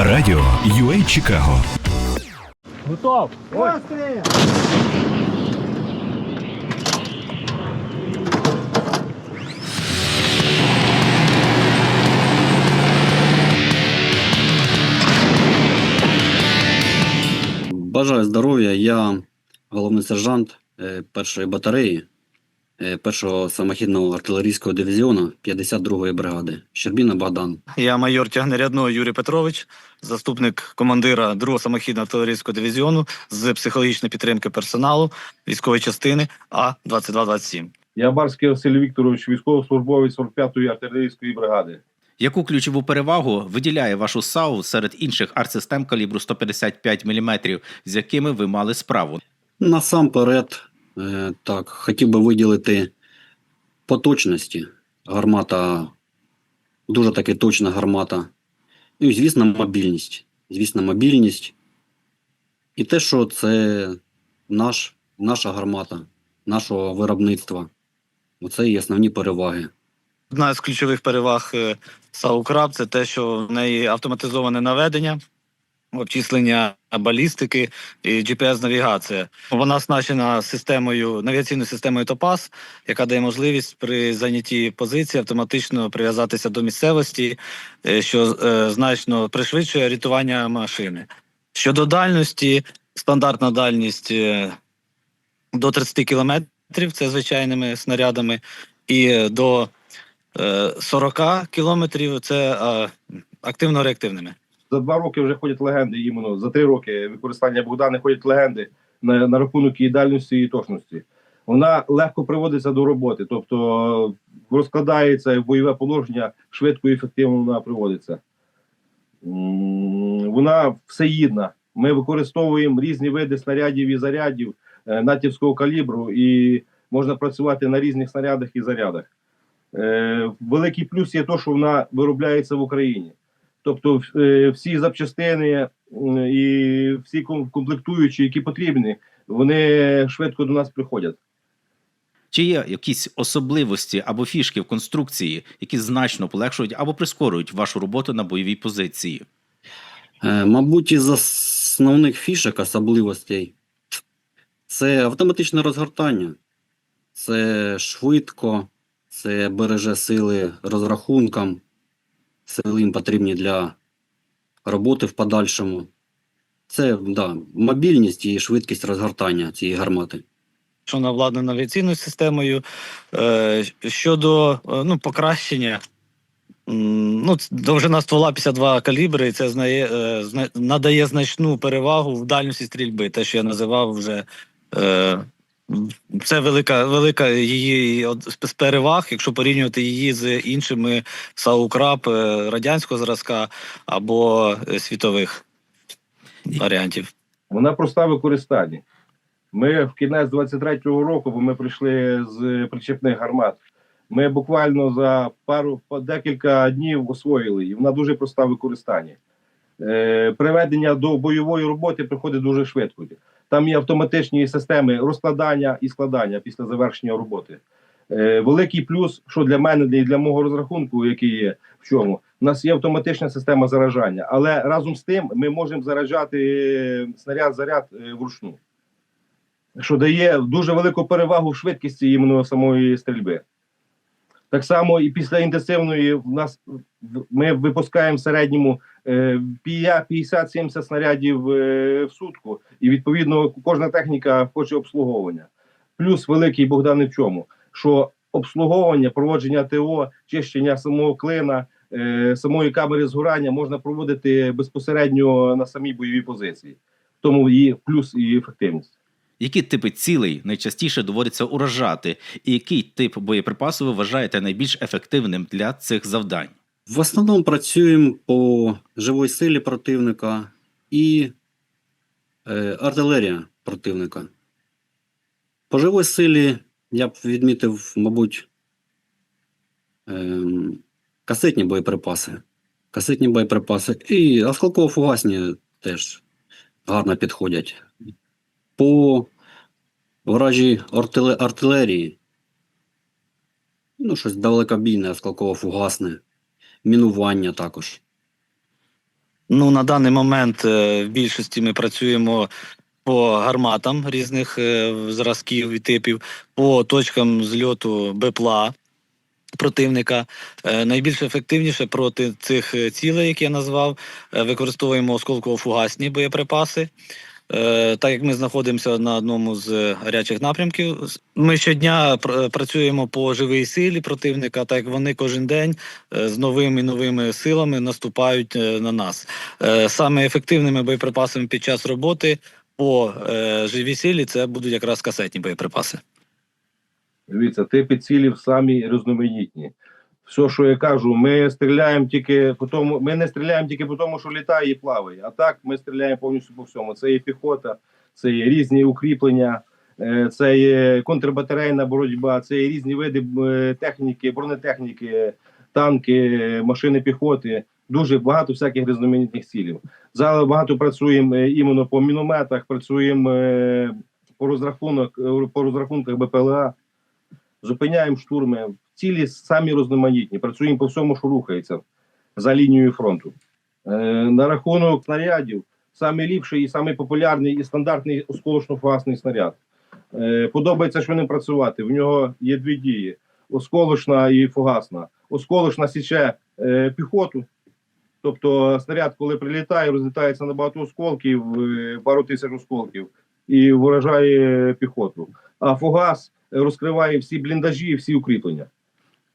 Радіо UA Чикаго. Готов! Ой. Бажаю здоров'я. Я головний сержант е, першої батареї е, першого самохідного артилерійського дивізіону 52-ї бригади. Щербіна Богдан. Я майор тягнерядного Юрій Петрович, заступник командира 2-го самохідного артилерійського дивізіону з психологічної підтримки персоналу військової частини А 2227 Я Барський Василь Вікторович, військовослужбовець 45-ї артилерійської бригади. Яку ключову перевагу виділяє вашу САУ серед інших артсистем калібру 155 мм, з якими ви мали справу? Насамперед, так, хотів би виділити по точності. Гармата дуже таки точна гармата. Ну і, звісно, мобільність. Звісно, мобільність. І те, що це наш, наша гармата, нашого виробництва. Оце і основні переваги. Одна з ключових переваг е, це те, що в неї автоматизоване наведення, обчислення балістики і GPS-навігація. Вона оснащена системою навігаційною системою Топас, яка дає можливість при зайнятті позиції автоматично прив'язатися до місцевості, е, що е, значно пришвидшує орієнтування машини. Щодо дальності, стандартна дальність е, до 30 кілометрів це звичайними снарядами, і до е, 40 кілометрів це активно-реактивними. За два роки вже ходять легенди, іменно за три роки використання Богдани ходять легенди на, на рахунок її дальності і точності. Вона легко приводиться до роботи, тобто розкладається в бойове положення, швидко і ефективно вона приводиться. Вона всеїдна. Ми використовуємо різні види снарядів і зарядів е, натівського калібру, і можна працювати на різних снарядах і зарядах. Е, великий плюс є те, що вона виробляється в Україні. Тобто е, всі запчастини і всі комплектуючі, які потрібні, вони швидко до нас приходять. Чи є якісь особливості або фішки в конструкції, які значно полегшують або прискорюють вашу роботу на бойовій позиції? Е, Мабуть, із основних фішок, особливостей, це автоматичне розгортання, це швидко, це береже сили розрахункам, сили потрібні для роботи в подальшому. Це да, мобільність і швидкість розгортання цієї гармати. що вона обладнана авіаційною системою. Е, щодо е, ну, покращення, ну, довжина ствола 52 калібри, і це знає, е, надає значну перевагу в дальності стрільби. Те, що я називав вже. Це велика, велика її з переваг, якщо порівнювати її з іншими САУ «Краб» е, радянського зразка або е, світових варіантів. Вона проста в використанні. Ми в кінець 23-го року, бо ми прийшли з причепних гармат. Ми буквально за пару по декілька днів освоїли її. Вона дуже проста в використанні. Е, приведення до бойової роботи приходить дуже швидко. Там є автоматичні системи розкладання і складання після завершення роботи. Е, великий плюс, що для мене і для мого розрахунку, який є в чому, у нас є автоматична система заражання, але разом з тим ми можемо заражати е, снаряд заряд е, вручну, що дає дуже велику перевагу в швидкості іменно самої стрільби. Так само і після інтенсивної в нас ми випускаємо в середньому е, 50-70 снарядів е, в сутку, і відповідно кожна техніка хоче обслуговування. Плюс великий Богдан в чому, що обслуговування, проводження ТО, чищення самого клина, е, самої камери згорання можна проводити безпосередньо на самій бойовій позиції. Тому її плюс і ефективність. Які типи цілей найчастіше доводиться уражати, і який тип боєприпасу ви вважаєте найбільш ефективним для цих завдань? В основному працюємо по живій силі противника і е, артилерія противника. По живій силі я б відмітив, мабуть, ем, касетні боєприпаси. Касетні боєприпаси і осколково-фугасні теж гарно підходять. По вражій артилерії, ну, щось далекобійне, осколково-фугасне мінування також. Ну, на даний момент е, в більшості ми працюємо по гарматам різних е, зразків і типів, по точкам зльоту БПЛА противника. Е, Найбільш ефективніше проти цих цілей, які я назвав, використовуємо осколково-фугасні боєприпаси. Е, Так як ми знаходимося на одному з е, гарячих напрямків, ми щодня пр- працюємо по живій силі противника, так як вони кожен день е, з новими і новими силами наступають е, на нас. Е, Саме ефективними боєприпасами під час роботи по е, живій силі це будуть якраз касетні боєприпаси. Дивіться, типи цілів самі різноманітні. Все, що я кажу, ми стріляємо тільки по тому, ми не стріляємо тільки по тому, що літає і плаває. А так ми стріляємо повністю по всьому. Це є піхота, це є різні укріплення, е, це є контрбатарейна боротьба, це є різні види е, техніки, бронетехніки, танки, машини піхоти. Дуже багато всяких різноманітних цілів. Зараз багато працюємо е, іменно по мінометах, працюємо по розрахунок по розрахунках БПЛА зупиняємо штурми. Цілі самі різноманітні. Працюємо по всьому, що рухається за лінією фронту. Е, на рахунок снарядів, самий ліпший і самий популярний і стандартний осколочно-фугасний снаряд. Е, подобається, що ним працювати. В нього є дві дії: осколочна і фугасна. Осколочна січе е, піхоту. Тобто снаряд, коли прилітає, розлітається на багато осколків, пару тисяч осколків, і вражає піхоту. А фугас розкриває всі бліндажі і всі укріплення.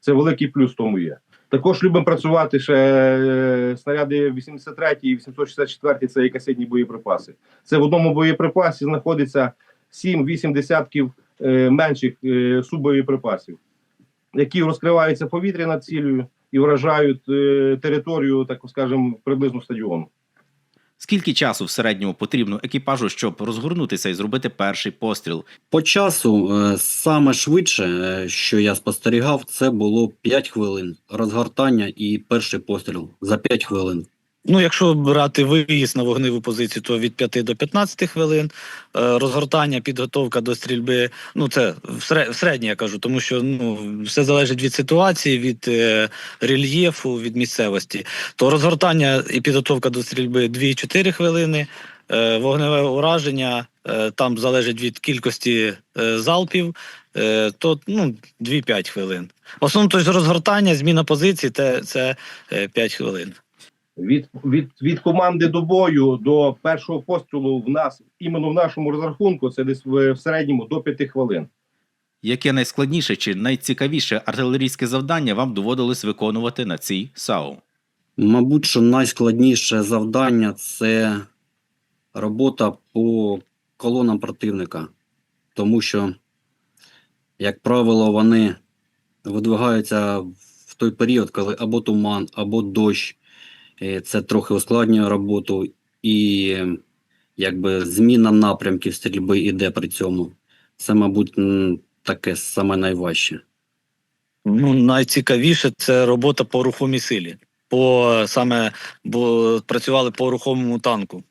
Це великий плюс тому є. Також любимо працювати ще е, снаряди 83 і 864 це є касетні боєприпаси. Це в одному боєприпасі знаходиться 7-8 десятків е, менших е, суббоєприпасів, які розкриваються повітря над цілею і вражають територію, так скажемо, приблизно стадіону. Скільки часу в середньому потрібно екіпажу, щоб розгорнутися і зробити перший постріл? По часу е, саме швидше, е, що я спостерігав, це було 5 хвилин розгортання і перший постріл за 5 хвилин. Ну, якщо брати виїзд на вогневу позицію, то від 5 до 15 хвилин. Е, Розгортання, підготовка до стрільби. Ну, це в сере- середнє, я кажу, тому що ну, все залежить від ситуації, від е, рельєфу, від місцевості. То розгортання і підготовка до стрільби 2-4 хвилини. Е, Вогневе ураження там залежить від кількості залпів, то ну, 2-5 хвилин. В основному то розгортання, зміна позиції це, це е, 5 хвилин. Від, від, від команди до бою до першого пострілу в нас, іменно в нашому розрахунку, це десь в, в середньому до 5 хвилин. Яке найскладніше чи найцікавіше артилерійське завдання вам доводилось виконувати на цій САУ? Мабуть, що найскладніше завдання це робота по колонам противника, тому що, як правило, вони видвигаються в той період, коли або туман, або дощ. Е, Це трохи ускладнює роботу, і якби зміна напрямків стрільби йде при цьому. Це, мабуть, таке саме найважче. Ну, найцікавіше це робота по рухомій силі. По саме бо працювали по рухомому танку.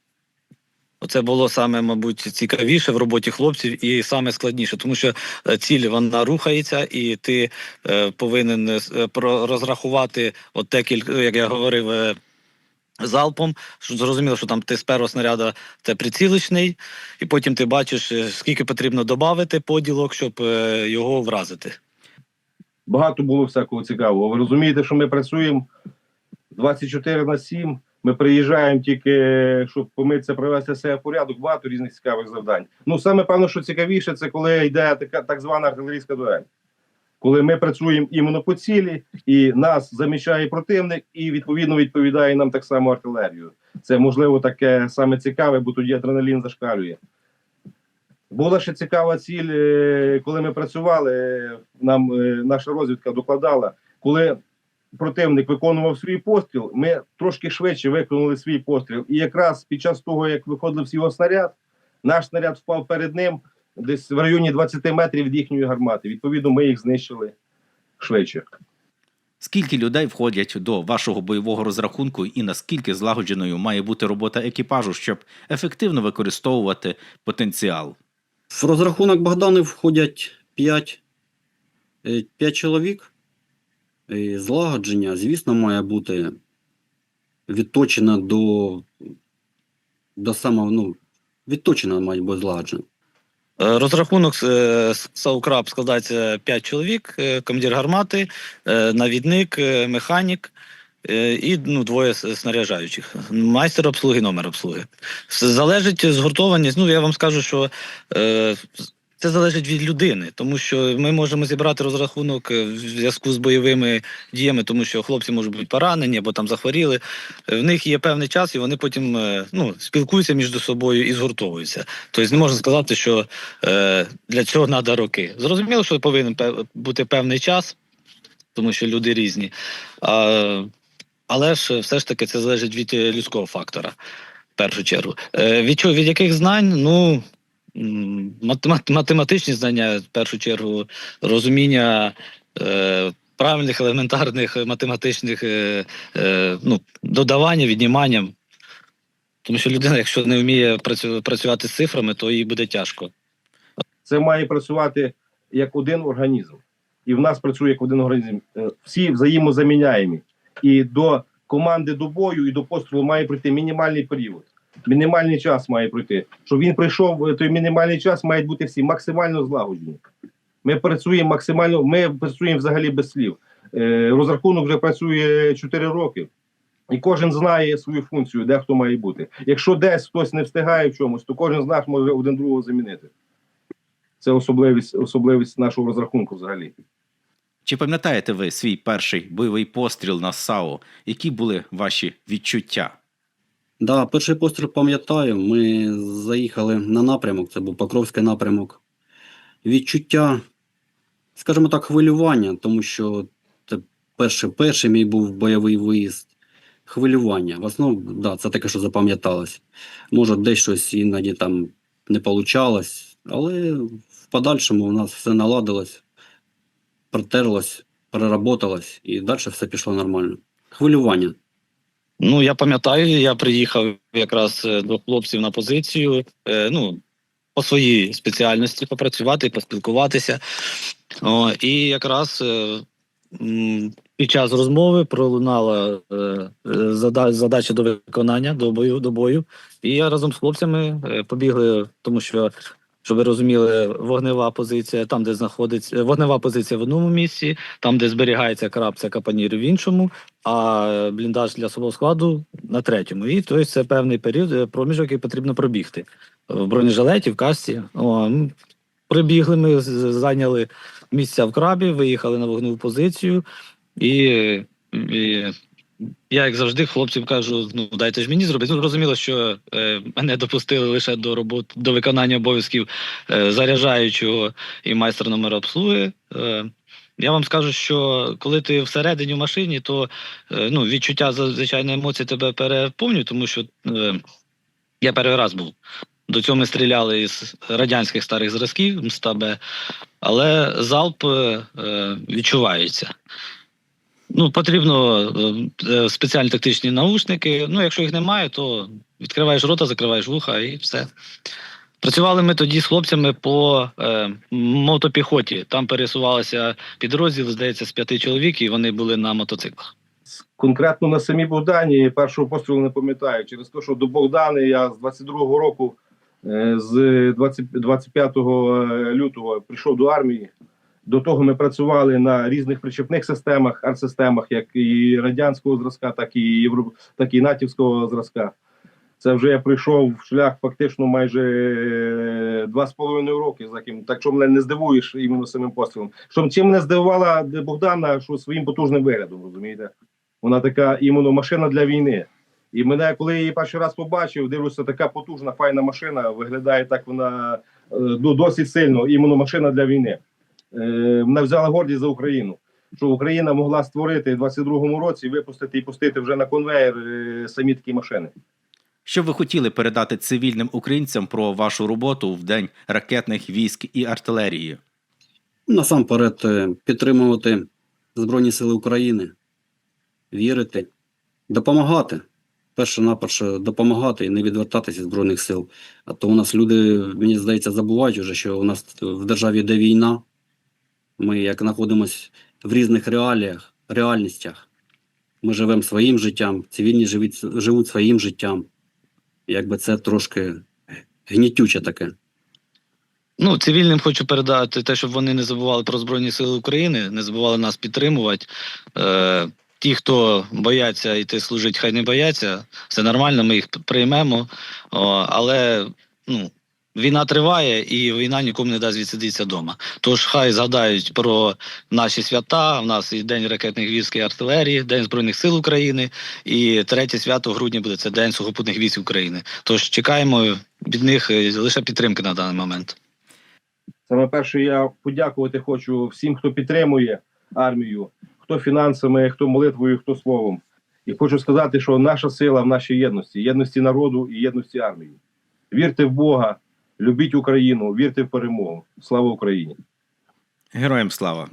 Оце було саме, мабуть, цікавіше в роботі хлопців і саме складніше, тому що е, ціль вона рухається, і ти е, повинен е, розрахувати от декілька, як я говорив, залпом. Зрозуміло, що там ти з першого снаряда це прицілочний, і потім ти бачиш, е, скільки потрібно додати поділок, щоб е, його вразити. Багато було всякого цікавого. Ви розумієте, що ми працюємо 24 на 7. Ми приїжджаємо тільки, щоб помитися, привести себе в порядок, багато різних цікавих завдань. Ну, саме певно, що цікавіше, це коли йде така так звана артилерійська дуель. Коли ми працюємо іменно по цілі, і нас заміщає противник, і відповідно відповідає нам так само артилерію. Це можливо таке саме цікаве, бо тоді адреналін зашкалює. Була ще цікава ціль, е, коли ми працювали. е, Нам е, наша розвідка докладала, коли противник виконував свій постріл, ми трошки швидше виконали свій постріл. І якраз під час того, як виходив його снаряд, наш снаряд впав перед ним десь в районі 20 метрів від їхньої гармати. Відповідно, ми їх знищили швидше. Скільки людей входять до вашого бойового розрахунку, і наскільки злагодженою має бути робота екіпажу, щоб ефективно використовувати потенціал? В розрахунок Богдани входять 5, 5 чоловік. І злагодження, звісно, має бути відточена до, до самого, ну, відточена, має бути злагоджена. Е, Розрахунок е, САУКРАБ складається 5 чоловік: е, командир гармати, навідник, механік і ну, двоє снаряжаючих. Майстер обслуги, номер обслуги. Залежить згуртованість. Ну, я вам скажу, що це залежить від людини, тому що ми можемо зібрати розрахунок е, в зв'язку з бойовими діями, тому що хлопці можуть бути поранені або там захворіли. Е, В них є певний час, і вони потім е, ну, спілкуються між собою і згуртовуються. Тобто не можна сказати, що для цього треба роки. Зрозуміло, що повинен бути певний час, тому що люди різні. Але ж все ж таки це залежить від людського фактора, в першу чергу. Від, від яких знань? Ну. Математичні знання, в першу чергу, розуміння е, правильних елементарних математичних е, е, ну, додавання, віднімання. Тому що людина, якщо не вміє працю- працювати з цифрами, то їй буде тяжко. Це має працювати як один організм. І в нас працює як один організм. Е, Всі взаємозаміняємі. І до команди до бою і до пострілу має пройти мінімальний період. Мінімальний час має пройти. Щоб він прийшов, е, той мінімальний час мають бути всі максимально злагоджені. Ми працюємо максимально, ми працюємо взагалі без слів. Е, Розрахунок вже працює 4 роки. І кожен знає свою функцію, де хто має бути. Якщо десь хтось не встигає в чомусь, то кожен з нас може один другого замінити. Це особливість, особливість нашого розрахунку взагалі. Чи пам'ятаєте ви свій перший бойовий постріл на САУ? Які були ваші відчуття? Да, перший постріл пам'ятаю. Ми заїхали на напрямок, це був Покровський напрямок. Відчуття, скажімо так, хвилювання, тому що це перший, перший мій був бойовий виїзд. Хвилювання. В основному, да, це таке, що запам'яталось. Може, десь щось іноді там не получалось, але в подальшому у нас все наладилось, протерлось, переработалось, і далі все пішло нормально. Хвилювання. Ну, я пам'ятаю, я приїхав якраз е, до хлопців на позицію. Е, ну, по своїй спеціальності попрацювати, поспілкуватися. О, і якраз е, під час розмови пролунала зада- задача до виконання до бою до бою. І я разом з хлопцями побігли, тому що. Щоб ви розуміли, вогнева позиція там, де знаходиться вогнева позиція в одному місці, там, де зберігається крапця капанір в іншому, а бліндаж для особового складу на третьому. І тобто це певний період, е, проміжок, який потрібно пробігти в бронежилеті, в касті. О, прибігли ми, зайняли місця в крабі, виїхали на вогневу позицію, і, і я, як завжди, хлопцям кажу: ну дайте ж мені зробити. Ну, зрозуміло, що е, мене допустили лише до роботи до виконання обов'язків е, заряджаючого і майстра номера обслуги. Е, я вам скажу, що коли ти всередині в машині, то е, ну, відчуття звичайно емоції тебе переповнюють, тому що е, я перший раз був. До цього ми стріляли із радянських старих зразків МСТА-Б, але залп е, е, відчувається. Ну, потрібно е, е, спеціальні тактичні наушники. Ну, якщо їх немає, то відкриваєш рота, закриваєш вуха і все. Працювали ми тоді з хлопцями по е, мотопіхоті. Там пересувалися підрозділ, здається, з п'яти чоловік, і вони були на мотоциклах. Конкретно на самій Богдані першого пострілу не пам'ятаю. Через те, що до Богдани я з 22-го року, е, з 20, 25 лютого прийшов до армії. До того ми працювали на різних причепних системах, артсистемах, як і радянського зразка, так і євро, так і натівського зразка. Це вже я прийшов в шлях фактично майже е, два з половиною роки. За ким так що мене не здивуєш іменно самим пострілом. Що чим мене здивувала Богдана, що своїм потужним виглядом, розумієте? Вона така іменно машина для війни. І мене, коли її перший раз побачив, дивлюся, така потужна, файна машина. Виглядає так вона е, ну, досить сильно, іменно машина для війни. Е, взяла гордість за Україну. Що Україна могла створити в 22-му році, випустити і пустити вже на конвейер е, самі такі машини. Що ви хотіли передати цивільним українцям про вашу роботу в день ракетних військ і артилерії? Насамперед е, підтримувати Збройні Сили України, вірити, допомагати. Перше-наперше допомагати і не відвертатися від Збройних сил. А то у нас люди, мені здається, забувають вже, що у нас в державі йде війна. Ми як знаходимося в різних реаліях, реальностях. Ми живемо своїм життям, цивільні живуть, живуть своїм життям. Якби це трошки гнітюче таке. Ну, цивільним хочу передати те, щоб вони не забували про Збройні Сили України, не забували нас підтримувати. Е, ті, хто бояться йти служити, хай не бояться. Все нормально, ми їх приймемо. О, але ну, війна триває і війна нікому не дасть відсидітися вдома. Тож хай згадають про наші свята. У нас і День ракетних військ і артилерії, День Збройних сил України. І третє свято в грудні буде це День сухопутних військ України. Тож чекаємо від них е, лише підтримки на даний момент. Саме перше, я подякувати хочу всім, хто підтримує армію, хто фінансами, хто молитвою, хто словом. І хочу сказати, що наша сила в нашій єдності, єдності народу і єдності армії. Вірте в Бога, любіть Україну, вірте в перемогу. Слава Україні! Героям слава!